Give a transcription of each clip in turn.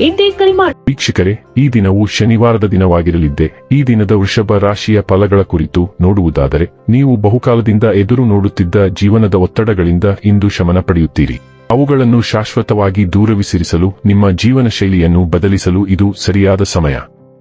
ಇಂದೇ ಕರೆ ಮಾಡಿ ವೀಕ್ಷಕರೇ, ಈ ದಿನವು ಶನಿವಾರದ ದಿನವಾಗಿರಲಿದ್ದೆ, ಈ ದಿನದ ವೃಷಭ ರಾಶಿಯ ಫಲಗಳ ಕುರಿತು ನೋಡುವುದಾದರೆ, ನೀವು ಬಹುಕಾಲದಿಂದ ಎದುರು ನೋಡುತ್ತಿದ್ದ ಜೀವನದ ಒತ್ತಡಗಳಿಂದ ಇಂದು ಶಮನ ಪಡೆಯುತ್ತೀರಿ. ಅವುಗಳನ್ನು ಶಾಶ್ವತವಾಗಿ ದೂರವಿಸಿರಿಸಲು, ನಿಮ್ಮ ಜೀವನ ಶೈಲಿಯನ್ನು ಬದಲಿಸಲು ಇದು ಸರಿಯಾದ ಸಮಯ.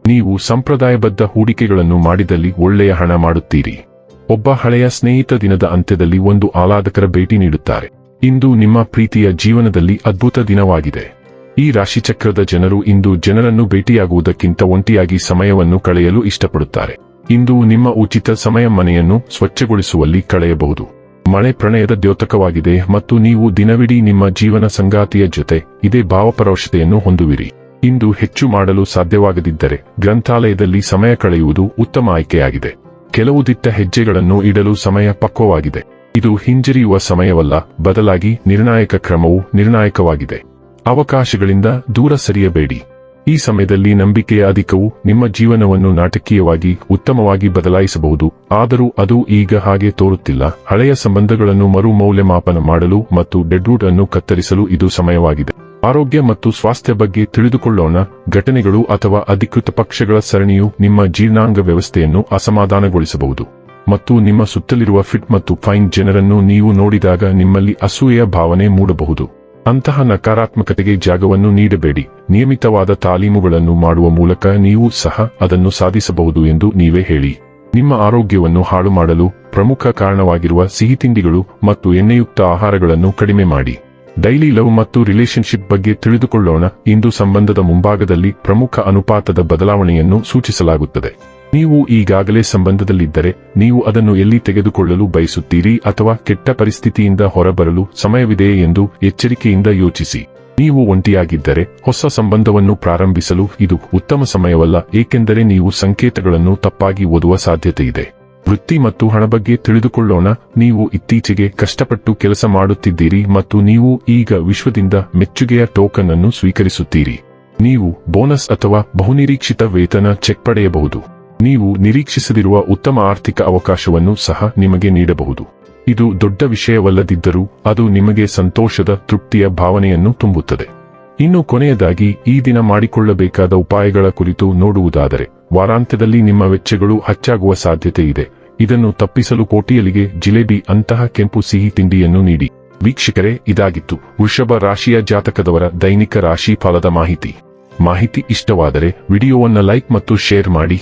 ನೀವು ಸಂಪ್ರದಾಯಬದ್ಧ ಹೂಡಿಕೆಗಳನ್ನು ಮಾಡಿದಲ್ಲಿ ಒಳ್ಳೆಯ ಹಣ ಮಾಡುತ್ತೀರಿ. ಒಬ್ಬ ಹಳೆಯ ಸ್ನೇಹಿತ ದಿನದ ಅಂತ್ಯದಲ್ಲಿ ಒಂದು ಆಹ್ಲಾದಕರ ಭೇಟಿ ನೀಡುತ್ತಾರೆ. ಇಂದು ನಿಮ್ಮ ಪ್ರೀತಿಯ ಜೀವನದಲ್ಲಿ ಅದ್ಭುತ ದಿನವಾಗಿದೆ. ಈ ರಾಶಿಚಕ್ರದ ಜನರು ಇಂದು ಜನರನ್ನು ಭೇಟಿಯಾಗುವುದಕ್ಕಿಂತ ಒಂಟಿಯಾಗಿ ಸಮಯವನ್ನು ಕಳೆಯಲು ಇಷ್ಟಪಡುತ್ತಾರೆ. ಇಂದು ನಿಮ್ಮ ಉಚಿತ ಸಮಯ ಮನೆಯನ್ನು ಸ್ವಚ್ಛಗೊಳಿಸುವಲ್ಲಿ ಕಳೆಯಬಹುದು. ಮಳೆ ಪ್ರಣಯದ ದ್ಯೋತಕವಾಗಿದೆ ಮತ್ತು ನೀವು ದಿನವಿಡೀ ನಿಮ್ಮ ಜೀವನ ಸಂಗಾತಿಯ ಜೊತೆ ಇದೇ ಭಾವಪರವಶತೆಯನ್ನು ಹೊಂದುವಿರಿ. ಇಂದು ಹೆಚ್ಚು ಮಾಡಲು ಸಾಧ್ಯವಾಗದಿದ್ದರೆ ಗ್ರಂಥಾಲಯದಲ್ಲಿ ಸಮಯ ಕಳೆಯುವುದು ಉತ್ತಮ ಆಯ್ಕೆಯಾಗಿದೆ. ಕೆಲವು ದಿಟ್ಟ ಹೆಜ್ಜೆಗಳನ್ನು ಇಡಲು ಸಮಯ ಪಕ್ವವಾಗಿದೆ. ಇದು ಹಿಂಜರಿಯುವ ಸಮಯವಲ್ಲ, ಬದಲಾಗಿ ನಿರ್ಣಾಯಕ ಕ್ರಮವು ನಿರ್ಣಾಯಕವಾಗಿದೆ. ಅವಕಾಶಗಳಿಂದ ದೂರ ಸರಿಯಬೇಡಿ. ಈ ಸಮಯದಲ್ಲಿ ನಂಬಿಕೆಯ ಅಧಿಕವು ನಿಮ್ಮ ಜೀವನವನ್ನು ನಾಟಕೀಯವಾಗಿ, ಉತ್ತಮವಾಗಿ ಬದಲಾಯಿಸಬಹುದು. ಆದರೂ ಅದು ಈಗ ಹಾಗೆ ತೋರುತ್ತಿಲ್ಲ. ಹಳೆಯ ಸಂಬಂಧಗಳನ್ನು ಮರು ಮೌಲ್ಯಮಾಪನ ಮಾಡಲು ಮತ್ತು ಡೆಡ್ರೂಟ್ ಅನ್ನು ಕತ್ತರಿಸಲು ಇದು ಸಮಯವಾಗಿದೆ. ಆರೋಗ್ಯ ಮತ್ತು ಸ್ವಾಸ್ಥ್ಯ ಬಗ್ಗೆ ತಿಳಿದುಕೊಳ್ಳೋಣ. ಘಟನೆಗಳು ಅಥವಾ ಅಧಿಕೃತ ಪಕ್ಷಗಳ ಸರಣಿಯು ನಿಮ್ಮ ಜೀರ್ಣಾಂಗ ವ್ಯವಸ್ಥೆಯನ್ನು ಅಸಮಾಧಾನಗೊಳಿಸಬಹುದು. ಮತ್ತು ನಿಮ್ಮ ಸುತ್ತಲಿರುವ ಫಿಟ್ ಮತ್ತು ಫೈನ್ ಜನರನ್ನು ನೀವು ನೋಡಿದಾಗ ನಿಮ್ಮಲ್ಲಿ ಅಸೂಯೆಯ ಭಾವನೆ ಮೂಡಬಹುದು. ಅಂತಹ ನಕಾರಾತ್ಮಕತೆಗೆ ಜಾಗವನ್ನು ನೀಡಬೇಡಿ. ನಿಯಮಿತವಾದ ತಾಲೀಮುಗಳನ್ನು ಮಾಡುವ ಮೂಲಕ ನೀವು ಸಹ ಅದನ್ನು ಸಾಧಿಸಬಹುದು ಎಂದು ನೀವೇ ಹೇಳಿ. ನಿಮ್ಮ ಆರೋಗ್ಯವನ್ನು ಹಾಳು ಮಾಡಲು ಪ್ರಮುಖ ಕಾರಣವಾಗಿರುವ ಸಿಹಿತಿಂಡಿಗಳು ಮತ್ತು ಎಣ್ಣೆಯುಕ್ತ ಆಹಾರಗಳನ್ನು ಕಡಿಮೆ ಮಾಡಿ. ಡೈಲಿ ಲವ್ ಮತ್ತು ರಿಲೇಶನ್ಶಿಪ್ ಬಗ್ಗೆ ತಿಳಿದುಕೊಳ್ಳೋಣ. ಇಂದು ಸಂಬಂಧದ ಮುಂಭಾಗದಲ್ಲಿ ಪ್ರಮುಖ ಅನುಪಾತದ ಬದಲಾವಣೆಯನ್ನು ಸೂಚಿಸಲಾಗುತ್ತದೆ. ನೀವು ಈಗಾಗಲೇ ಸಂಬಂಧದಲ್ಲಿದ್ದರೆ, ನೀವು ಅದನ್ನು ಎಲ್ಲಿ ತೆಗೆದುಕೊಳ್ಳಲು ಬಯಸುತ್ತೀರಿ ಅಥವಾ ಕೆಟ್ಟ ಪರಿಸ್ಥಿತಿಯಿಂದ ಹೊರಬರಲು ಸಮಯವಿದೆಯೇ ಎಂದು ಎಚ್ಚರಿಕೆಯಿಂದ ಯೋಚಿಸಿ. ನೀವು ಒಂಟಿಯಾಗಿದ್ದರೆ, ಹೊಸ ಸಂಬಂಧವನ್ನು ಪ್ರಾರಂಭಿಸಲು ಇದು ಉತ್ತಮ ಸಮಯವಲ್ಲ, ಏಕೆಂದರೆ ನೀವು ಸಂಕೇತಗಳನ್ನು ತಪ್ಪಾಗಿ ಓದುವ ಸಾಧ್ಯತೆಯಿದೆ. ವೃತ್ತಿ ಮತ್ತು ಹಣ ಬಗ್ಗೆ ತಿಳಿದುಕೊಳ್ಳೋಣ, ನೀವು ಇತ್ತೀಚೆಗೆ ಕಷ್ಟಪಟ್ಟು ಕೆಲಸ ಮಾಡುತ್ತಿದ್ದೀರಿ ಮತ್ತು ನೀವು ಈಗ ವಿಶ್ವದಿಂದ ಮೆಚ್ಚುಗೆಯ ಟೋಕನ್ ಅನ್ನು ಸ್ವೀಕರಿಸುತ್ತೀರಿ. ನೀವು ಬೋನಸ್ ಅಥವಾ ಬಹುನಿರೀಕ್ಷಿತ ವೇತನ ಚೆಕ್ ಪಡೆಯಬಹುದು. ನೀವು ನಿರೀಕ್ಷಿಸದಿರುವ ಉತ್ತಮ ಆರ್ಥಿಕ ಅವಕಾಶವನ್ನು ಸಹ ನಿಮಗೆ ನೀಡಬಹುದು. ಇದು ದೊಡ್ಡ ವಿಷಯವಲ್ಲದಿದ್ದರೂ ಅದು ನಿಮಗೆ ಸಂತೋಷದ, ತೃಪ್ತಿಯ ಭಾವನೆಯನ್ನು ತುಂಬುತ್ತದೆ. ಇನ್ನು ಕೊನೆಯದಾಗಿ, ಈ ದಿನ ಮಾಡಿಕೊಳ್ಳಬೇಕಾದ ಉಪಾಯಗಳ ಕುರಿತು ನೋಡುವುದಾದರೆ, ವಾರಾಂತ್ಯದಲ್ಲಿ ನಿಮ್ಮ ವೆಚ್ಚಗಳು ಹೆಚ್ಚಾಗುವ ಸಾಧ್ಯತೆ ಇದೆ. ಇದನ್ನು ತಪ್ಪಿಸಲು ಕೋಟಿಯಲ್ಲಿಗೆ ಜಿಲೇಬಿ ಅಂತಹ ಕೆಂಪು ಸಿಹಿ ತಿಂಡಿಯನ್ನು ನೀಡಿ. ವೀಕ್ಷಕರೇ, ಇದಾಗಿತ್ತು ವೃಷಭ ರಾಶಿಯ ಜಾತಕದವರ ದೈನಿಕ ರಾಶಿ ಫಲದ ಮಾಹಿತಿ. ಮಾಹಿತಿ ಇಷ್ಟವಾದರೆ ವಿಡಿಯೋವನ್ನು ಲೈಕ್ ಮತ್ತು ಶೇರ್ ಮಾಡಿ.